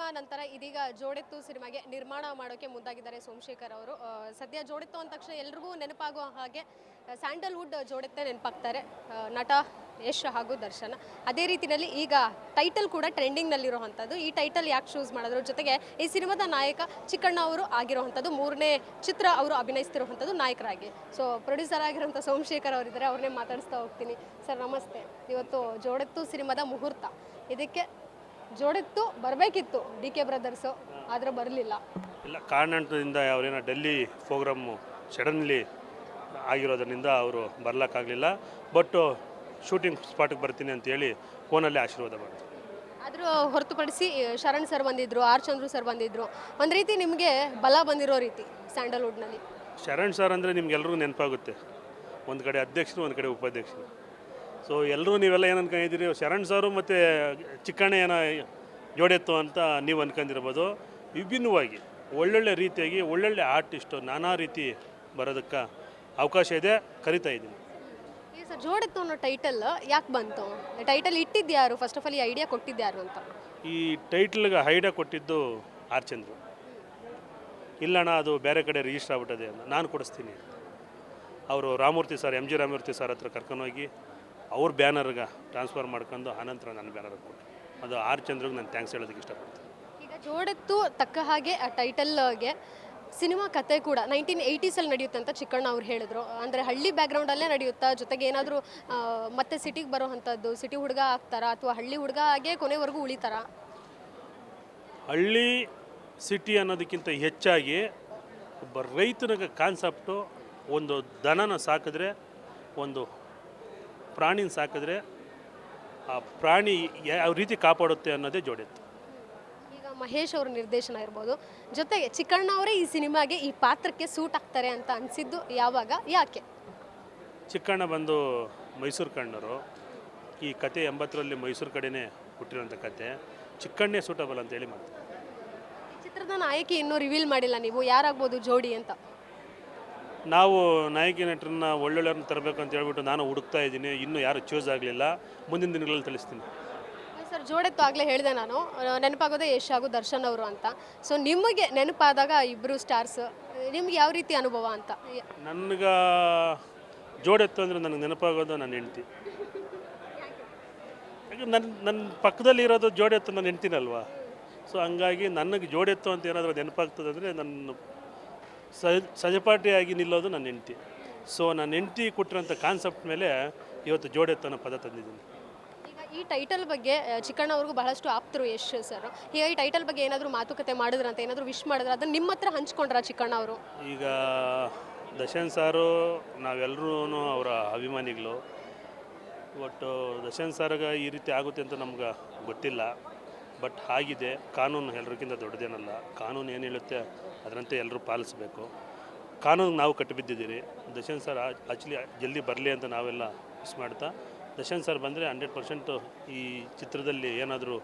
Cinema ನಂತರ ಇದೀಗ ಜೋಡೆತ್ತು ಸಿನಿಮಾಗೆ ನಿರ್ಮಾಣ ಮಾಡೋಕೆ ಮುಂದಾಗಿದ್ದಾರೆ ಸೋಮಶೇಖರ್ ಅವರು. ಸದ್ಯ ಜೋಡೆತ್ತು ಅಂದ ತಕ್ಷಣ ಎಲ್ರಿಗೂ ನೆನಪಾಗುವ ಹಾಗೆ ಸ್ಯಾಂಡಲ್ವುಡ್ ಜೋಡೆತ್ತೆ ನೆನಪಾಗ್ತಾರೆ. ನಟ ಯಶ್ ಹಾಗೂ ದರ್ಶನ್. ಅದೇ ರೀತಿಯಲ್ಲಿ ಈಗ ಟೈಟಲ್ ಕೂಡ ಟ್ರೆಂಡಿಂಗ್ನಲ್ಲಿರುವಂಥದ್ದು. ಈ ಟೈಟಲ್ ಯಾಕೆ ಚೂಸ್ ಮಾಡೋದ್ರ? ಜೊತೆಗೆ ಈ ಸಿನಿಮಾದ ನಾಯಕ ಚಿಕ್ಕಣ್ಣ ಅವರು ಆಗಿರುವಂಥದ್ದು, ಮೂರನೇ ಚಿತ್ರ ಅವರು ಅಭಿನಯಿಸ್ತಿರುವಂಥದ್ದು ನಾಯಕರಾಗಿ. ಸೊ ಪ್ರೊಡ್ಯೂಸರ್ ಆಗಿರುವಂಥ ಸೋಮಶೇಖರ್ ಅವರಿದ್ದಾರೆ. ಅವ್ರನ್ನೇ ಮಾತಾಡಿಸ್ತಾ ಹೋಗ್ತೀನಿ. ಸರ್, ನಮಸ್ತೆ. ಇವತ್ತು ಜೋಡೆತ್ತು ಸಿನಿಮಾದ ಮುಹೂರ್ತ. ಇದಕ್ಕೆ ಜೋಡೆತ್ತು ಬರಬೇಕಿತ್ತು ಡಿ ಕೆ ಬ್ರದರ್ಸು. ಆದರೆ ಬರಲಿಲ್ಲ. ಇಲ್ಲ ಕಾರಣದಿಂದ ಅವರೇನ ಡೆಲ್ಲಿ ಪ್ರೋಗ್ರಾಮು ಸಡನ್ಲಿ ಆಗಿರೋದ್ರಿಂದ ಅವರು ಬರಲಿಕ್ಕಾಗಲಿಲ್ಲ. ಬಟ್ ಶೂಟಿಂಗ್ ಸ್ಪಾಟಿಗೆ ಬರ್ತೀನಿ ಅಂತೇಳಿ ಫೋನಲ್ಲಿ ಆಶೀರ್ವಾದ ಮಾಡಿದ್ರು. ಆದರೂ ಹೊರತುಪಡಿಸಿ ಶರಣ್ ಸರ್ ಬಂದಿದ್ರು ಆರ್ ಚಂದ್ರು ಸರ್ ಬಂದಿದ್ರು. ಒಂದು ರೀತಿ ನಿಮಗೆ ಬಲ ಬಂದಿರೋ ರೀತಿ ಸ್ಯಾಂಡಲ್ವುಡ್ನಲ್ಲಿ. ಶರಣ್ ಸರ್ ಅಂದರೆ ನಿಮ್ಗೆಲ್ರಿಗೂ ನೆನಪಾಗುತ್ತೆ. ಒಂದು ಕಡೆ ಅಧ್ಯಕ್ಷರು ಒಂದು ಕಡೆ ಉಪಾಧ್ಯಕ್ಷರು. ಸೊ ಎಲ್ಲರೂ ನೀವೆಲ್ಲ ಏನು ಅನ್ಕೊಂಡಿದ್ದೀರಿ? ಶರಣ್ ಸಾರು ಮತ್ತು ಚಿಕ್ಕಣ್ಣ ಏನೋ ಜೋಡೆತ್ತು ಅಂತ ನೀವು ಅನ್ಕೊಂಡಿರ್ಬೋದು. ವಿಭಿನ್ನವಾಗಿ ಒಳ್ಳೊಳ್ಳೆ ರೀತಿಯಾಗಿ ಒಳ್ಳೊಳ್ಳೆ ಆರ್ಟಿಸ್ಟು ನಾನಾ ರೀತಿ ಬರೋದಕ್ಕೆ ಅವಕಾಶ ಇದೆ. ಕರಿತಾ ಇದ್ದೀನಿ. ಈ ಸರ್ ಜೋಡೆತ್ತು ಅನ್ನೋ ಟೈಟಲ್ ಯಾಕೆ ಬಂತು? ಟೈಟಲ್ ಇಟ್ಟಿದ್ಯಾರು ಫಸ್ಟ್ ಆಫ್ ಆಲ್ ಈ ಐಡಿಯಾ ಕೊಟ್ಟಿದ್ಯಾರು ಅಂತ. ಈ ಟೈಟ್ಲ್ಗೆ ಐಡಿಯಾ ಕೊಟ್ಟಿದ್ದು ಆರ್ಚಂದ್ರು. ಇಲ್ಲಣ್ಣ ಅದು ಬೇರೆ ಕಡೆ ರಿಜಿಸ್ಟರ್ ಆಗ್ಬಿಟ್ಟದೆ ಅಂತ. ನಾನು ಕೊಡಿಸ್ತೀನಿ. ಅವರು Ramurthy sir M G Ramurthy sir ಹತ್ರ ಕರ್ಕೊಂಡೋಗಿ ಅವ್ರ ಬ್ಯಾನರ್ಗೆ ಟ್ರಾನ್ಸ್ಫರ್ ಮಾಡ್ಕೊಂಡು ಆನಂತರ ನನ್ನ ಬ್ಯಾನರ್ಗೆ ಕೊಟ್ಟು ಅದು ಆರ್ ಚಂದ್ರಿಗೆ ನಾನು ಥ್ಯಾಂಕ್ಸ್ ಹೇಳೋದಕ್ಕೆ ಇಷ್ಟಪಡ್ತೀನಿ. ಈಗ ಜೋಡೆತ್ತು ತಕ್ಕ ಹಾಗೆ ಆ ಟೈಟಲ್ಗೆ ಸಿನಿಮಾ ಕತೆ ಕೂಡ ನೈನ್ಟೀನ್ ಏಯ್ಟೀಸಲ್ಲಿ ನಡೆಯುತ್ತೆ ಅಂತ ಚಿಕ್ಕಣ್ಣ ಅವ್ರು ಹೇಳಿದ್ರು. ಅಂದರೆ ಹಳ್ಳಿ ಬ್ಯಾಕ್ಗ್ರೌಂಡಲ್ಲೇ ನಡೆಯುತ್ತಾ? ಜೊತೆಗೆ ಏನಾದರೂ ಮತ್ತೆ ಸಿಟಿಗೆ ಬರೋ ಅಂಥದ್ದು ಸಿಟಿ ಹುಡುಗ ಆಗ್ತಾರಾ? ಅಥವಾ ಹಳ್ಳಿ ಹುಡುಗ ಹಾಗೆ ಕೊನೆವರೆಗೂ ಉಳಿತಾರ? ಹಳ್ಳಿ ಸಿಟಿ ಅನ್ನೋದಕ್ಕಿಂತ ಹೆಚ್ಚಾಗಿ ಒಬ್ಬ ರೈತನಿಗೆ ಕಾನ್ಸೆಪ್ಟು ಒಂದು ದನನ ಸಾಕಿದ್ರೆ ಒಂದು ಪ್ರಾಣಿನ ಸಾಕಿದ್ರೆ ಆ ಪ್ರಾಣಿ ಯಾವ ರೀತಿ ಕಾಪಾಡುತ್ತೆ ಅನ್ನೋದೇ ಜೋಡಿತ್ತು. ಈಗ ಮಹೇಶ್ ಅವರ ನಿರ್ದೇಶನ ಇರ್ಬೋದು. ಜೊತೆಗೆ ಚಿಕ್ಕಣ್ಣ ಅವರೇ ಈ ಸಿನಿಮಾಗೆ ಈ ಪಾತ್ರಕ್ಕೆ ಸೂಟ್ ಆಗ್ತಾರೆ ಅಂತ ಅನಿಸಿದ್ದು ಯಾವಾಗ ಯಾಕೆ? ಚಿಕ್ಕಣ್ಣ ಬಂದು ಮೈಸೂರು ಕಣ್ಣರು. ಈ ಕತೆ ಎಂಬತ್ತರಲ್ಲಿ ಮೈಸೂರು ಕಡೆನೇ ಹುಟ್ಟಿರೋಂಥ ಕತೆ. ಚಿಕ್ಕಣ್ಣೇ ಸೂಟಬಲ್ ಅಂತೇಳಿ ಮಾಡ್ತಾರೆ ಚಿತ್ರದ ನಾಯಕಿ ಇನ್ನೂ ರಿವೀಲ್ ಮಾಡಿಲ್ಲ ನೀವು. ಯಾರಾಗ್ಬೋದು ಜೋಡಿ ಅಂತ? ನಾವು ನಾಯಕಿ ನಟರನ್ನ ಒಳ್ಳೊಳ್ಳೆಯವ್ರನ್ನ ತರಬೇಕು ಅಂತ ಹೇಳ್ಬಿಟ್ಟು ನಾನು ಹುಡುಕ್ತಾ ಇದ್ದೀನಿ. ಇನ್ನೂ ಯಾರು ಚೂಸ್ ಆಗಲಿಲ್ಲ. ಮುಂದಿನ ದಿನಗಳಲ್ಲಿ ತಿಳಿಸ್ತೀನಿ. ಸರ್ ಜೋಡೆತ್ತು ಆಗಲೇ ಹೇಳಿದೆ ನಾನು. ನೆನಪಾಗೋದೆ ಯಶ್ ಹಾಗೂ ದರ್ಶನ್ ಅವರು ಅಂತ. ಸೊ ನಿಮಗೆ ನೆನಪಾದಾಗ ಇಬ್ಬರು ಸ್ಟಾರ್ಸ್ ನಿಮ್ಗೆ ಯಾವ ರೀತಿ ಅನುಭವ ಅಂತ? ನನಗೆ ಜೋಡೆತ್ತು ಅಂದರೆ ನನಗೆ ನೆನಪಾಗೋದು ನನ್ನ ಹೆಂಡ್ತಿ. ನನ್ನ ನನ್ನ ಪಕ್ಕದಲ್ಲಿ ಇರೋದು ಜೋಡೆತ್ತು ನನ್ನ ಹೆಂಡ್ತಿನಲ್ವಾ? ಸೊ ಹಂಗಾಗಿ ನನಗೆ ಜೋಡೆತ್ತು ಅಂತ ಏನಾದರೂ ನೆನಪಾಗ್ತದೆ ಅಂದರೆ ನನ್ನ ಸಜ ಸಜಪಾಟಿಯಾಗಿ ನಿಲ್ಲೋದು ನನ್ನ ಹೆಂಡ್ತಿ. ಸೊ ನನ್ನ ಹೆಂಡ್ತಿ ಕೊಟ್ಟಿರೋಂಥ ಕಾನ್ಸೆಪ್ಟ್ ಮೇಲೆ ಇವತ್ತು ಜೋಡೆತ್ತು ಅನ್ನೋ ಪದ ತಂದಿದ್ದೀನಿ. ಈಗ ಈ ಟೈಟಲ್ ಬಗ್ಗೆ ಆ, ಚಿಕ್ಕಣ್ಣ ಅವ್ರಿಗೂ ಬಹಳಷ್ಟು ಆಪ್ತರು ಯಶ್ ಸರ್. ಈಗ ಈ ಟೈಟಲ್ ಬಗ್ಗೆ ಏನಾದರೂ ಮಾತುಕತೆ ಮಾಡಿದ್ರಂತ ಏನಾದರೂ ವಿಶ್ ಮಾಡಿದ್ರೆ? ಅದನ್ನ ನಿಮ್ಮ ಹತ್ರ ಹಂಚ್ಕೊಂಡ್ರ ಚಿಕ್ಕಣ್ಣ ಅವರು? ಈಗ ದಶನ್ ಸಾರು ನಾವೆಲ್ಲರೂ ಅವರ ಅಭಿಮಾನಿಗಳು. ಒಟ್ಟು ದಶನ್ ಸಾರ್ಗೆ ಈ ರೀತಿ ಆಗುತ್ತೆ ಅಂತ ನಮ್ಗೆ ಗೊತ್ತಿಲ್ಲ. ಬಟ್ ಆಗಿದೆ, ಕಾನೂನು ಎಲ್ರಿಗಿಂತ ದೊಡ್ಡದೇನಲ್ಲ, ಕಾನೂನು ಏನು ಹೇಳುತ್ತೆ ಅದರಂತೆ ಎಲ್ಲರೂ ಪಾಲಿಸಬೇಕು. ಕಾನೂನು ನಾವು ಕಟ್ಟಿಬಿದ್ದಿದ್ದೀರಿ. ದಶನ್ ಸರ್ ಆ್ಯಕ್ಚುಲಿ ಜಲ್ದಿ ಬರಲಿ ಅಂತ ನಾವೆಲ್ಲ ಮಿಸ್ ಮಾಡ್ತಾ, ದಶನ್ ಸರ್ ಬಂದರೆ ಹಂಡ್ರೆಡ್ ಪರ್ಸೆಂಟು ಈ ಚಿತ್ರದಲ್ಲಿ ಏನಾದರೂ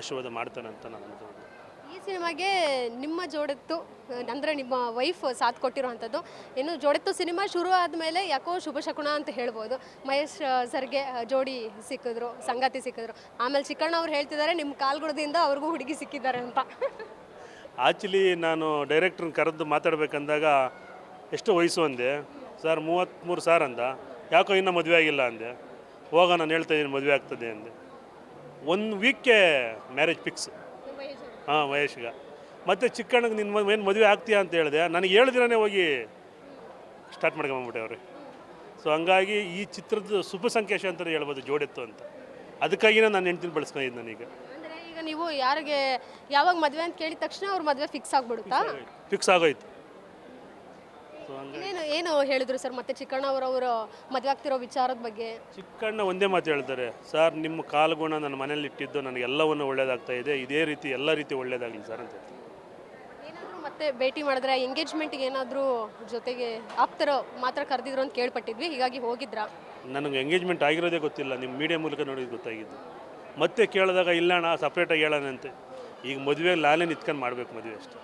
ಆಶೀರ್ವಾದ ಮಾಡ್ತಾನೆ ಅಂತ ನಾನು ಸಿನಿಮಾಗೆ ನಿಮ್ಮ ಜೋಡೆತ್ತು, ಅಂದರೆ ನಿಮ್ಮ ವೈಫ್ ಸಾಥ್ ಕೊಟ್ಟಿರುವಂಥದ್ದು. ಇನ್ನು ಜೋಡೆತ್ತು ಸಿನಿಮಾ ಶುರು ಆದಮೇಲೆ ಯಾಕೋ ಶುಭ ಶಕುನ ಅಂತ ಹೇಳ್ಬೋದು. ಮಹೇಶ್ ಸರ್ಗೆ ಜೋಡಿ ಸಿಕ್ಕಿದ್ರು, ಸಂಗಾತಿ ಸಿಕ್ಕಿದ್ರು. ಆಮೇಲೆ ಚಿಕ್ಕಣ್ಣ ಅವ್ರು ಹೇಳ್ತಿದ್ದಾರೆ, ನಿಮ್ಮ ಕಾಲ್ಗುಡದಿಂದ ಅವ್ರಿಗೂ ಹುಡುಗಿ ಸಿಕ್ಕಿದ್ದಾರೆ ಅಂತ. ಆ್ಯಕ್ಚುಲಿ ನಾನು ಡೈರೆಕ್ಟ್ರನ್ನ ಕರೆದು ಮಾತಾಡ್ಬೇಕಂದಾಗ ಎಷ್ಟು ವಯಸ್ಸು ಅಂದೆ? ಸರ್ ಮೂವತ್ತ್ಮೂರು ಸಾರ್ ಅಂದ. ಯಾಕೋ ಇನ್ನೂ ಮದುವೆ ಆಗಿಲ್ಲ ಅಂದೆ. ಹೋಗ ನಾನು ಹೇಳ್ತಾ ಇದ್ದೀನಿ ಮದುವೆ ಆಗ್ತದೆ ಅಂದೆ. ಒಂದು ವೀಕ್ಗೆ ಮ್ಯಾರೇಜ್ ಫಿಕ್ಸ್ ಹಾಂ ವಯಸ್ಸಿಗೆ ಮತ್ತು ಚಿಕ್ಕಣ್ಣಗೆ ನಿನ್ನ ಏನು ಮದುವೆ ಆಗ್ತೀಯಾ ಅಂತ ಹೇಳಿದೆ. ನನಗೆ ಹೇಳ್ದಿರನೇ ಹೋಗಿ ಸ್ಟಾರ್ಟ್ ಮಾಡ್ಕೊಂಬಂದ್ಬಿಟ್ಟೆ ಅವ್ರಿ. ಸೊ ಹಂಗಾಗಿ ಈ ಚಿತ್ರದ ಶುಭ ಸಂಕೇಶ ಅಂತಲೇ ಹೇಳ್ಬೋದು ಜೋಡೆತ್ತು ಅಂತ. ಅದಕ್ಕಾಗಿನೇ ನಾನು ಹೆಂಡ್ತಿನ ಬಳಸ್ಕೊಂಡಿದ್ದು ನಾನೀಗ. ಅಂದರೆ ಈಗ ನೀವು ಯಾರಿಗೆ ಯಾವಾಗ ಮದುವೆ ಅಂತ ಕೇಳಿದ ತಕ್ಷಣ ಅವ್ರ ಮದುವೆ ಫಿಕ್ಸ್ ಆಗ್ಬಿಡುತ್ತಾ? ಫಿಕ್ಸ್ ಆಗೋಯ್ತು. ಸೊ ಹಂಗಾಗಿ ಏನು ಏನು ಹೇಳಿದ್ರು ಸರ್ ಮತ್ತೆ ಚಿಕ್ಕಣ್ಣ ಅವರವರು ಮದುವೆ ಆಗ್ತಿರೋ ವಿಚಾರದ ಬಗ್ಗೆ? ಚಿಕ್ಕಣ್ಣ ಒಂದೇ ಮಾತು ಹೇಳ್ತಾರೆ ಸರ್ ನಿಮ್ಮ ಕಾಲುಗುಣ ನನ್ನ ಮನೇಲಿ ಇಟ್ಟಿದ್ದು ನನಗೆ ಎಲ್ಲವನ್ನು ಒಳ್ಳೇದಾಗ್ತಾ ಇದೆ. ಇದೇ ರೀತಿ ಎಲ್ಲ ರೀತಿ ಒಳ್ಳೇದಾಗಲಿ ಸರ್ ಅಂತ ಹೇಳ್ತಾರೆ. ಏನಾದರೂ ಮತ್ತೆ ಭೇಟಿ ಮಾಡಿದ್ರೆ ಎಂಗೇಜ್ಮೆಂಟ್ಗೆ ಏನಾದರೂ ಜೊತೆಗೆ ಆಪ್ತರು ಮಾತ್ರ ಕರೆದಿದ್ರು ಅಂತ ಕೇಳ್ಪಟ್ಟಿದ್ವಿ. ಹೀಗಾಗಿ ಹೋಗಿದ್ರಾ? ನನಗೆ ಎಂಗೇಜ್ಮೆಂಟ್ ಆಗಿರೋದೇ ಗೊತ್ತಿಲ್ಲ. ನಿಮ್ಮ ಮೀಡಿಯಾ ಮೂಲಕ ನೋಡಿದ್ದು ಗೊತ್ತಾಗಿದ್ದು. ಮತ್ತೆ ಕೇಳಿದಾಗ ಇಲ್ಲಣ್ಣ ಸಪ್ರೇಟಾಗಿ ಹೇಳೋಣ ಅಂತ. ಈಗ ಮದುವೆ ಲಾಲೇ ನಿತ್ಕೊಂಡು ಮಾಡಬೇಕು ಮದುವೆ ಅಷ್ಟೇ.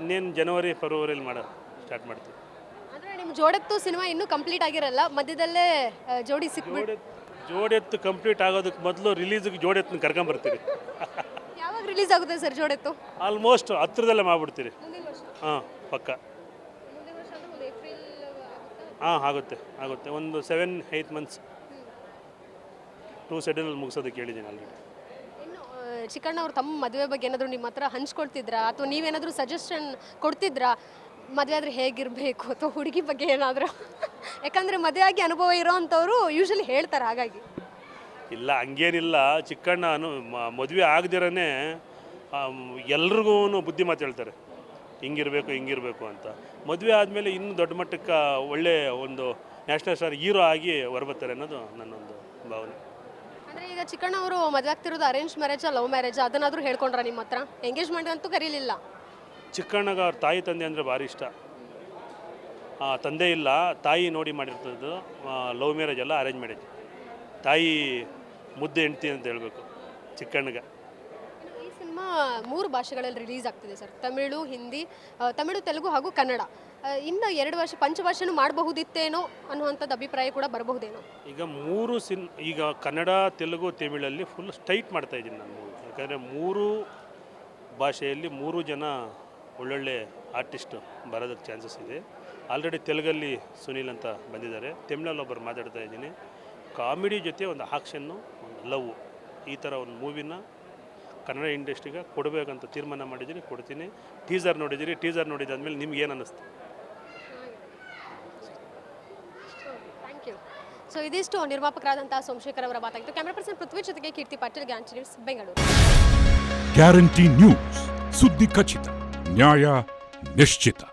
ಇನ್ನೇನು ಜನವರಿ ಫೆಬ್ರವರಿಯಲ್ಲಿ ಮಾಡೋ ಸ್ಟಾರ್ಟ್ ಮಾಡ್ತೀವಿ. ಆದರೆ ನಿಮ್ಮ ಜೋಡೆತ್ತು ಸಿನಿಮಾ ಇನ್ನೂ ಕಂಪ್ಲೀಟ್ ಆಗಿರಲ್ಲ ಮಧ್ಯದಲ್ಲೇ ಆ, ಜೋಡಿ ಸಿಕ್ಬಿಟ್ಟು ಜೋಡೆತ್ತು ಜೋಡೆತ್ತು ಕಂಪ್ಲೀಟ್ ಆಗೋದಕ್ಕೆ ಮೊದಲು ರಿಲೀಸಿಗೆ ಜೋಡೆತ್ತನ್ನ ಕರ್ಕೊಂಬರ್ತೀರಿ. ಯಾವಾಗ ರಿಲೀಸ್ ಆಗುತ್ತೆ ಸರ್ ಜೋಡೆತ್ತು? ಆಲ್ಮೋಸ್ಟ್ ಹತ್ರದಲ್ಲೇ ಮಾಡ್ಬಿಡ್ತೀರಿ. ಹಾಂ ಪಕ್ಕ. ಹಾಂ ಆಗುತ್ತೆ ಆಗುತ್ತೆ. ಒಂದು seven eight months to schedule ಮುಗಿಸೋದಕ್ಕೆ ಹೇಳಿದ್ದೀನಿ ಆಲ್ರೆಡಿ ಇನ್ನು ಆ, ಚಿಕ್ಕಣ್ಣ ಅವ್ರು ತಮ್ಮ ಮದುವೆ ಬಗ್ಗೆ ಏನಾದರೂ ನಿಮ್ಮ ಹತ್ರ ಹಂಚ್ಕೊಡ್ತಿದ್ರಾ ಅಥವಾ ನೀವೇನಾದರೂ ಸಜೆಷನ್ ಕೊಡ್ತಿದ್ರಾ? ಮದುವೆ ಆದರೆ ಹೇಗಿರಬೇಕು ಅಥವಾ ಹುಡುಗಿ ಬಗ್ಗೆ ಏನಾದರೂ? ಯಾಕಂದರೆ ಮದುವೆ ಆಗಿ ಅನುಭವ ಇರೋ ಅಂಥವ್ರು ಯೂಶಲಿ ಹೇಳ್ತಾರೆ ಹಾಗಾಗಿ. ಇಲ್ಲ ಹಂಗೇನಿಲ್ಲ. ಚಿಕ್ಕಣ್ಣ ಅನು ಮದುವೆ ಆಗದಿರನೇ ಎಲ್ರಿಗೂ ಬುದ್ಧಿ ಮಾತು ಹೇಳ್ತಾರೆ. ಹಿಂಗಿರಬೇಕು ಹಿಂಗಿರಬೇಕು ಅಂತ. ಮದುವೆ ಆದಮೇಲೆ ಇನ್ನೂ ದೊಡ್ಡ ಮಟ್ಟಕ್ಕೆ ಒಳ್ಳೆ ಒಂದು ನ್ಯಾಷನಲ್ ಸ್ಟಾರ್ ಹೀರೋ ಆಗಿ ಹೊರಬರ್ತಾರೆ ಅನ್ನೋದು ನನ್ನೊಂದು ಭಾವನೆ. ಅಂದರೆ ಈಗ ಚಿಕ್ಕಣ್ಣ ಅವರು ಮದುವೆ ಆಗ್ತಿರೋದು ಅರೇಂಜ್ ಮ್ಯಾರೇಜಾ ಲವ್ ಮ್ಯಾರೇಜಾ ಅದನ್ನಾದರೂ ಹೇಳ್ಕೊಂಡ್ರ ನಿಮ್ಮ ಹತ್ರ? ಎಂಗೇಜ್ಮೆಂಟ್ ಅಂತೂ ಕರೀಲಿಲ್ಲ. ಚಿಕ್ಕಣ್ಣಗ ಅವ್ರ ತಾಯಿ ತಂದೆ ಅಂದರೆ ಭಾರಿ ಇಷ್ಟ. ತಂದೆ ಇಲ್ಲ ತಾಯಿ ನೋಡಿ ಮಾಡಿರ್ತದ್ದು ಲವ್ ಮ್ಯಾರೇಜ್ ಅಲ್ಲ ಅರೇಂಜ್ ಮ್ಯಾರೇಜ್ ತಾಯಿ ಮುದ್ದೆ ಹೆಂಡ್ತಿ ಅಂತ ಹೇಳಬೇಕು ಚಿಕ್ಕಣ್ಣಗೆ. ಈ ಸಿನಿಮಾ ಮೂರು ಭಾಷೆಗಳಲ್ಲಿ ರಿಲೀಸ್ ಆಗ್ತಿದೆ ಸರ್. ತಮಿಳು ಹಿಂದಿ ತಮಿಳು ತೆಲುಗು ಹಾಗೂ ಕನ್ನಡ. ಇನ್ನು ಎರಡು ವರ್ಷ ಪಂಚಭಾಷೆನೂ ಮಾಡಬಹುದಿತ್ತೇನೋ ಅನ್ನುವಂಥದ್ದು ಅಭಿಪ್ರಾಯ ಕೂಡ ಬರಬಹುದೇನೋ? ಈಗ ಮೂರು ಸಿನ್ ಈಗ ಕನ್ನಡ ತೆಲುಗು ತಮಿಳಲ್ಲಿ ಫುಲ್ ಸ್ಟೈಟ್ ಮಾಡ್ತಾ ಇದ್ದೀನಿ ನಾನು. ಯಾಕಂದರೆ ಮೂರು ಭಾಷೆಯಲ್ಲಿ ಮೂರು ಜನ ಒಳ್ಳೊಳ್ಳೆ ಆರ್ಟಿಸ್ಟು ಬರೋದಕ್ಕೆ ಚಾನ್ಸಸ್ ಇದೆ. ಆಲ್ರೆಡಿ ತೆಲುಗಲ್ಲಿ ಸುನೀಲ್ ಅಂತ ಬಂದಿದ್ದಾರೆ. ತಮಿಳಲ್ಲಿ ಒಬ್ಬರು ಮಾತಾಡ್ತಾ ಇದ್ದೀನಿ. ಕಾಮಿಡಿ ಜೊತೆ ಒಂದು ಆಕ್ಷನ್ನು ಒಂದು ಲವ್ ಈ ಥರ ಒಂದು ಮೂವಿನ ಕನ್ನಡ ಇಂಡಸ್ಟ್ರಿಗೆ ಕೊಡಬೇಕಂತ ತೀರ್ಮಾನ ಮಾಡಿದ್ದೀನಿ ಕೊಡ್ತೀನಿ. ಟೀಸರ್ ನೋಡಿದ್ದೀರಿ ಟೀಸರ್ ನೋಡಿದಾದ್ಮೇಲೆ ನಿಮ್ಗೆ ಏನು ಅನ್ನಿಸ್ತು? ಥ್ಯಾಂಕ್ ಯು ಸೊ ಇದಿಷ್ಟು ನಿರ್ಮಾಪಕರಾದಂತಹ ಸೋಮಶೇಖರ್ ಅವರ ಮಾತಾಗಿತ್ತು ಕ್ಯಾಮ್ರಾ ಪರ್ಸನ್ ಪೃಥ್ವಿ ಜೊತೆಗೆ ಕೀರ್ತಿ ಪಾಟೀಲ್ ಗ್ಯಾಂಚ್ ನ್ಯೂಸ್ ಬೆಂಗಳೂರು. ಗ್ಯಾರಂಟಿ ನ್ಯೂಸ್ ಸುದ್ದಿ ಖಚಿತ. Няя Нищита.